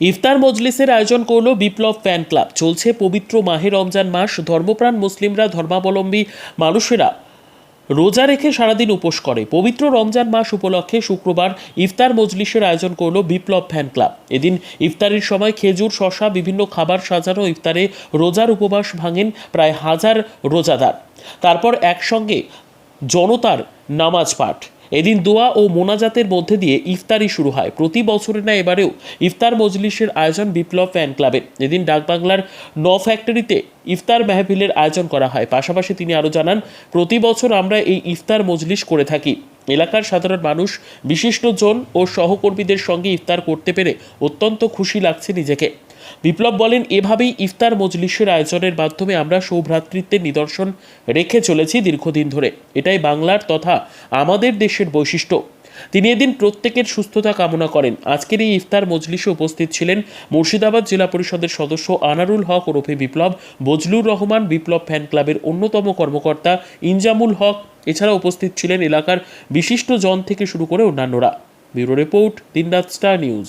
ইফতার মজলিসের আয়োজন করল বিপ্লব ফ্যান ক্লাব। চলছে পবিত্র মাহে রমজান মাস, ধর্মপ্রাণ মুসলিমরা, ধর্মাবলম্বী মানুষেরা রোজা রেখে সারাদিন উপোস করে। পবিত্র রমজান মাস উপলক্ষে শুক্রবার ইফতার মজলিসের আয়োজন করল বিপ্লব ফ্যান ক্লাব। এদিন ইফতারের সময় খেজুর শশা বিভিন্ন খাবার সাজানো ইফতারে রোজার উপবাস ভাঙেন প্রায় হাজার রোজাদার। তারপর একসঙ্গে জনতার নামাজ পাঠ। এদিন দোয়া ও মোনাজাতের মধ্যে দিয়ে ইফতারি শুরু হয়। প্রতি বছরে না এবারেও ইফতার মজলিসের আয়োজন বিপ্লব ফ্যান ক্লাবে। এদিন ডাকবাংলার ন ফ্যাক্টরিতে ইফতার মেহফিলের আয়োজন করা হয়। পাশাপাশি তিনি আরও জানান, প্রতি বছর আমরা এই ইফতার মজলিস করে থাকি। এলাকার সাধারণ মানুষ, বিশিষ্টজন ও সহকর্মীদের সঙ্গে ইফতার করতে পেরে অত্যন্ত খুশি লাগছে নিজেকে। বিপ্লব বলেন, এভাবেই ইফতার মজলিসের আয়োজনের মাধ্যমে আমরা সৌভ্রাতৃত্বের নিদর্শন রেখে চলেছি দীর্ঘদিন ধরে। এটাই বাংলার তথা আমাদের দেশের বৈশিষ্ট্য। তিনি এদিন প্রত্যেকের সুস্থতা কামনা করেন। আজকের এই ইফতার মজলিসে উপস্থিত ছিলেন মুর্শিদাবাদ জেলা পরিষদের সদস্য আনারুল হক ওরফে বিপ্লব, বজলুর রহমান বিপ্লব ফ্যান ক্লাবের অন্যতম কর্মকর্তা ইনজামুল হক। এছাড়া উপস্থিত ছিলেন এলাকার বিশিষ্ট জন থেকে শুরু করে অন্যান্যরা। Bureau report Dinraat star news.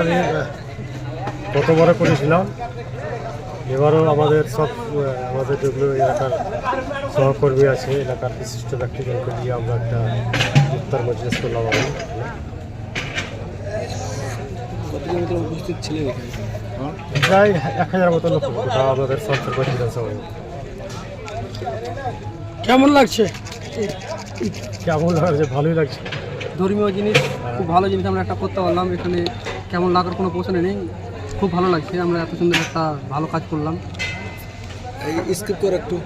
আমি গতবারে করেছিলাম। এবারও আমাদের সব আমাদের যেগুলো এলাকার সহকর্মী আছে এলাকার বিশিষ্ট ব্যক্তিদেরকে নিয়ে আমরা একটা ইফতার মজলিস করলাম আমি উপস্থিত ছিলেন প্রায় এক হাজার মতো লোক আমাদের সরকার বিধানসভায় কেমন লাগছে? কেমন লাগছে? ভালোই লাগছে। ধর্মীয় জিনিস খুব ভালো জিনিস আমরা একটা করতে পারলাম এখানে কেমন লাগার কোনো প্রশ্ন নেই। খুব ভালো লাগছে, আমরা এত সুন্দর একটা ভালো কাজ করলাম। স্কিপ করে একটু।